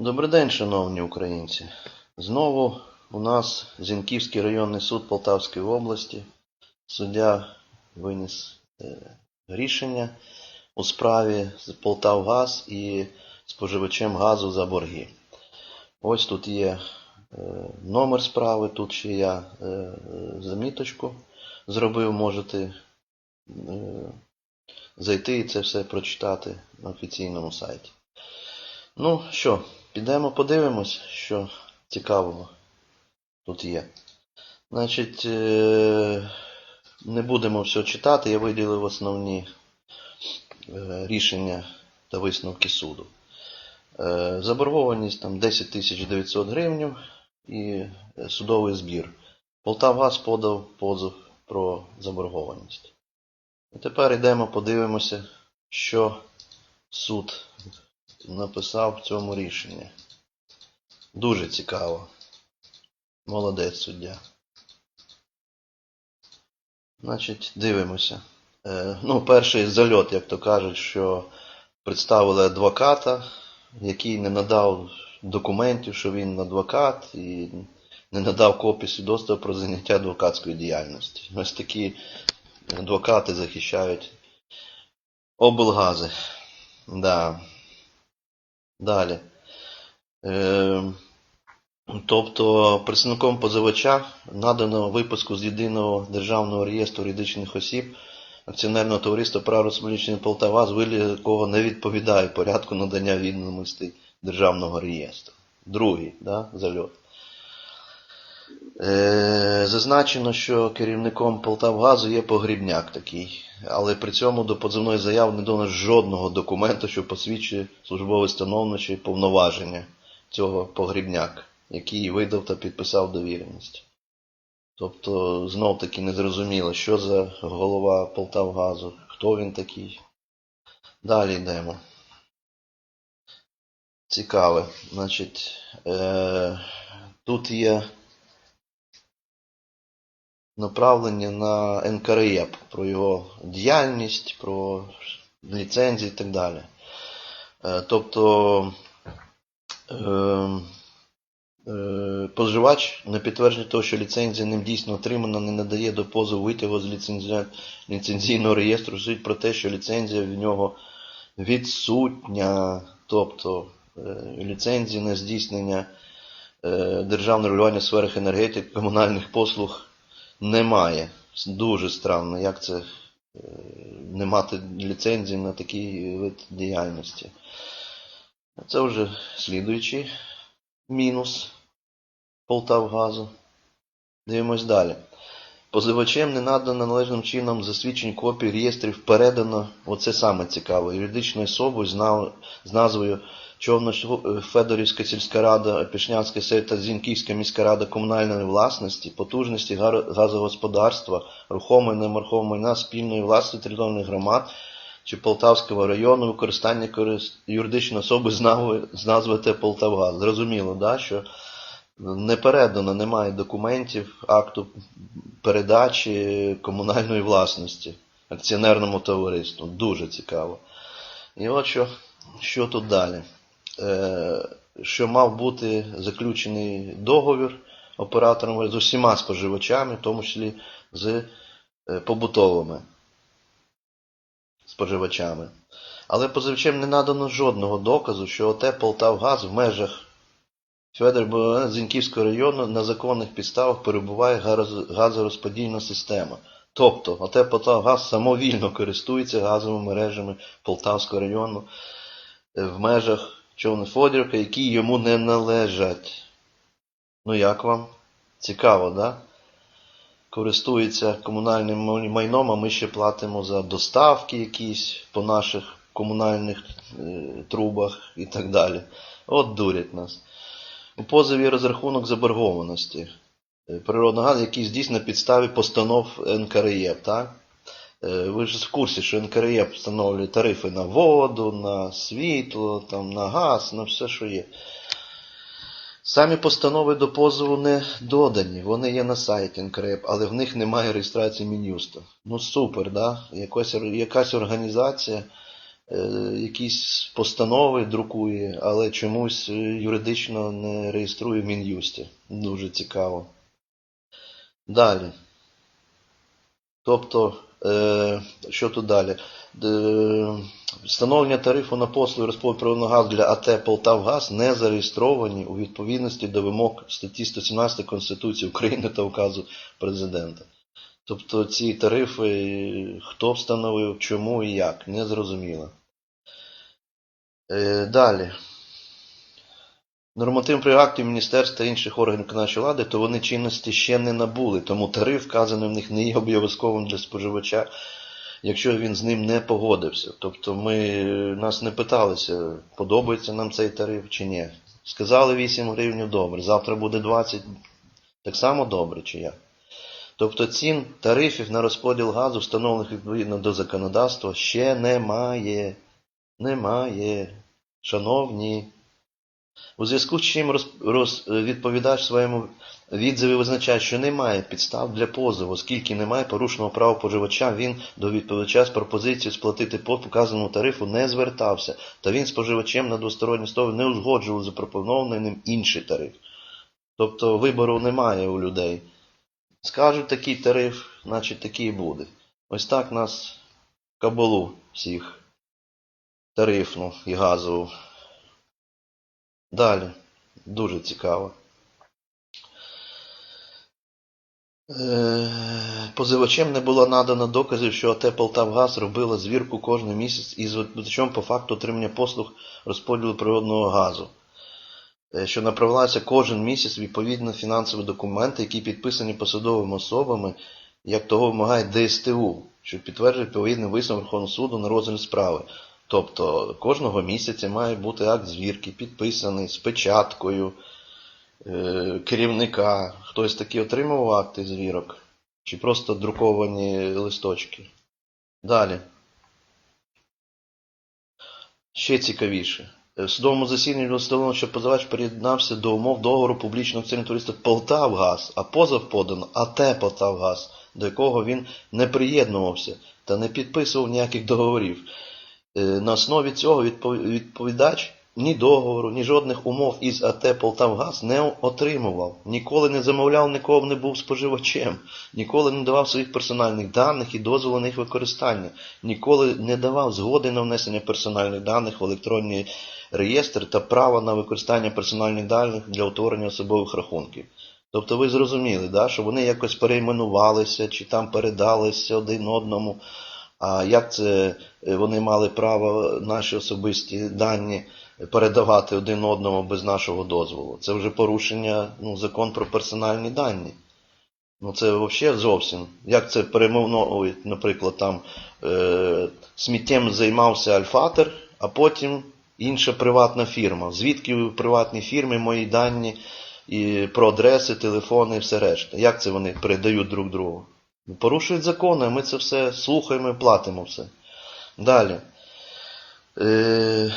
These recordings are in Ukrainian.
Добрий день, шановні українці. Знову у нас Зінківський районний суд Полтавської області. Суддя виніс е, рішення у справі з Полтавгаз і споживачем газу за борги. Ось тут є е, номер справи, тут ще я е, заміточку зробив, можете зайти і це все прочитати на офіційному сайті. Ну що, підемо подивимось, що цікавого тут є. Значить, е, не будемо все читати, я виділив основні е, рішення та висновки суду. Е, Заборгованість там 10 900 гривень і судовий збір. Полтавгаз подав позов про заборгованість. І тепер йдемо подивимося, що суд написав в цьому рішенні. Дуже цікаво. Молодець суддя. Значить, дивимося. Е, ну, перший зальот, як то кажуть, що представили адвоката, який не надав документів, що він адвокат, і не надав копії свідоцтва про заняття адвокатської діяльності. Ось такі адвокати захищають облгази. Да. Далі. Е, тобто представником позивача надано випуску з єдиного державного реєстру юридичних осіб акціонерного товариства прав розподільчення Полтава, з якого не відповідає порядку надання відомостей державного реєстру. Другий да, зальот. Е, зазначено, що керівником Полтавгазу є погрібняк такий, але при цьому до позивної заяви не дано жодного документу, що посвідчує службове становище і повноваження цього погрібняка, який видав та підписав довіреність. Тобто, знов таки незрозуміло, що за голова Полтавгазу, хто він такий. Далі йдемо. Цікаве. Значить, е, тут є направлення на НКРЕП про його діяльність, про ліцензії і так далі. Е, Тобто е, е, позивач на підтвердження того, що ліцензія ним дійсно отримана, не надає до позову витягу з ліцензія- ліцензійного реєстру, свідчить про те, що ліцензія в нього відсутня, тобто е, ліцензії на здійснення державного регулювання в сферах енергетики, комунальних послуг немає. Дуже странно, як це е, не мати ліцензії на такий вид діяльності. Це вже слідуючий мінус Полтавгазу. Дивимось далі. Позивачем не надано належним чином засвідчень копій реєстрів передано, оце саме цікаво, юридичною особою з назвою Човно Федорівська сільська рада, Пішнянська сельська та Зінківська міська рада комунальної власності, потужності газогосподарства, рухомої немерухомої майна спільної власності територіальних громад чи Полтавського району, використання юридичної особи з назвою, з Полтавгаз. Зрозуміло, да, що не передано, немає документів, акту передачі комунальної власності акціонерному товариству. Дуже цікаво. І от що, що тут далі. Е, що мав бути заключений договір оператором з усіма споживачами, в тому числі з е, побутовими споживачами. Але позивачем не надано жодного доказу, що ОТ Полтавгаз в межах Федор Зіньківського району на законних підставах перебуває газорозподільна система. Тобто ОТ Полтавгаз самовільно користується газовими мережами Полтавського району в межах Човно-Фодорівка, які йому не належать. Ну як вам? Цікаво, да? Користується комунальним майном, а ми ще платимо за доставки якісь по наших комунальних е, трубах і так далі. От дурять нас. У позові розрахунок заборгованості е, природного газу, який здійснено на підставі постанов НКРЄП, так? Е, Ви ж в курсі, що НКРЄП встановлює тарифи на воду, на світло, там, на газ, на все, що є. Самі постанови до позову не додані, вони є на сайті НКРЕП, але в них немає реєстрації Мін'юста. Ну супер, да? Якось, якась організація е, якісь постанови друкує, але чомусь е, юридично не реєструє в Мін'юсті. Дуже цікаво. Далі. Тобто, що тут далі? Е, Встановлення тарифу на послуги природного газу для АТ Полтавгаз не зареєстровані у відповідності до вимог статті 117 Конституції України та указу президента. Тобто ці тарифи хто встановив, чому і як, не зрозуміло. Е, Далі. Нормативних актів міністерств та інших органів виконавчої влади, то вони чинності ще не набули, тому тариф вказаний в них не є обов'язковим для споживача, якщо він з ним не погодився. Тобто ми нас не питалися, подобається нам цей тариф чи ні. Сказали 8 гривень, добре, завтра буде 20, так само добре чи як? Тобто цін тарифів на розподіл газу, встановлених відповідно до законодавства, ще немає. Немає. Шановні. У зв'язку з чим роз, роз, відповідач своєму відзиві визначає, що немає підстав для позову, оскільки немає порушеного права споживача, він до відповідача з пропозицією сплатити по вказаному тарифу не звертався, та він споживачем на двосторонній стові не узгоджував запропонований ним інший тариф. Тобто вибору немає у людей. Скажуть такий тариф, значить такий буде. Ось так нас кабалу всіх тарифну і газову. Далі. Дуже цікаво. Е, Позивачем не було надано доказів, що АТ Полтавгаз робила звірку кожен місяць із відповідачем по факту отримання послуг розподілу природного газу, Е, що направляються кожен місяць відповідно фінансові документи, які підписані посадовими особами, як того вимагає ДСТУ, що підтверджує відповідний висновок Верховного суду на розгляд справи. Тобто кожного місяця має бути акт звірки, підписаний з печаткою е, керівника. Хтось таки отримував акти звірок? Чи просто друковані листочки? Далі. Ще цікавіше. Е, судовому засіданні встановлено, що позивач приєднався до умов договору публічного акціонерного товариства Полтавгаз, а позов подано АТ Полтавгаз, до якого він не приєднувався та не підписував ніяких договорів. Е, На основі цього відповідач ні договору, ні жодних умов із АТ Полтавгаз не отримував, ніколи не замовляв, нікого не був споживачем, ніколи не давав своїх персональних даних і дозволу на їх використання, ніколи не давав згоди на внесення персональних даних в електронний реєстр та права на використання персональних даних для утворення особових рахунків. Тобто ви зрозуміли, да, що вони якось перейменувалися чи там передалися один одному. А як це е, вони мали право наші особисті дані передавати один одному без нашого дозволу? Це вже порушення ну, закон про персональні дані. Ну це взагалі зовсім. Як це перемовновують, наприклад, там е, сміттєм займався Альфатер, а потім інша приватна фірма. Звідки в приватній фірмі мої дані і про адреси, телефони і все решта? Як це вони передають друг другу? Ну, Порушують закони, ми це все слухаємо і платимо все. Далі. Е,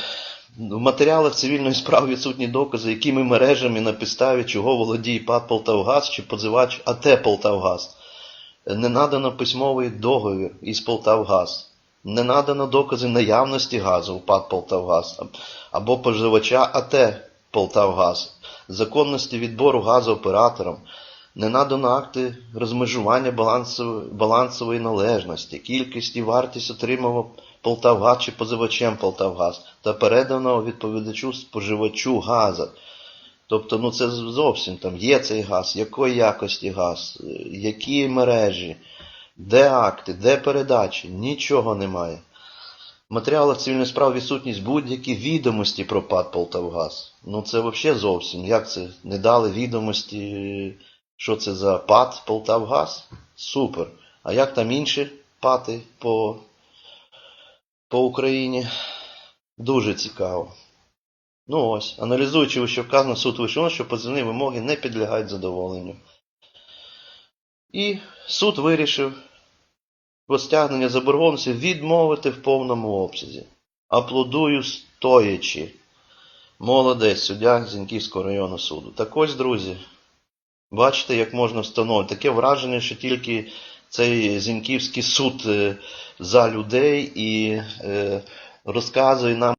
в матеріалах цивільної справи відсутні докази, якими мережами на підставі чого володіє ПАД Полтавгаз чи позивач АТ Полтавгаз. Не надано письмовий договір із Полтавгаз. Не надано докази наявності газу у ПАД Полтавгаз або позивача АТ Полтавгаз, законності відбору газу операторам. Не надано акти розмежування балансової, належності, кількість і вартість отримав Полтавгаз чи позивачем Полтавгаз та передано відповідачу споживачу газу. Тобто, ну це зовсім там є цей газ, якої якості газ, які мережі, де акти, де передачі, нічого немає. В матеріалах цивільної справи відсутність будь-які відомості про ПАД Полтавгаз. Ну це взагалі зовсім. Як це? Не дали відомості, що це за ПАД Полтавгаз? Супер. А як там інші ПАТи по, по Україні? Дуже цікаво. Ну ось, аналізуючи вище вказано, суд вийшов, що позивні вимоги не підлягають задоволенню. І суд вирішив про стягнення заборгованості відмовити в повному обсязі. Аплодую стоячи. Молодець, суддя Зіньківського районного суду. Так ось, друзі, бачите, як можна встановити. Таке враження, що тільки цей Зіньківський суд е, за людей і розказує нам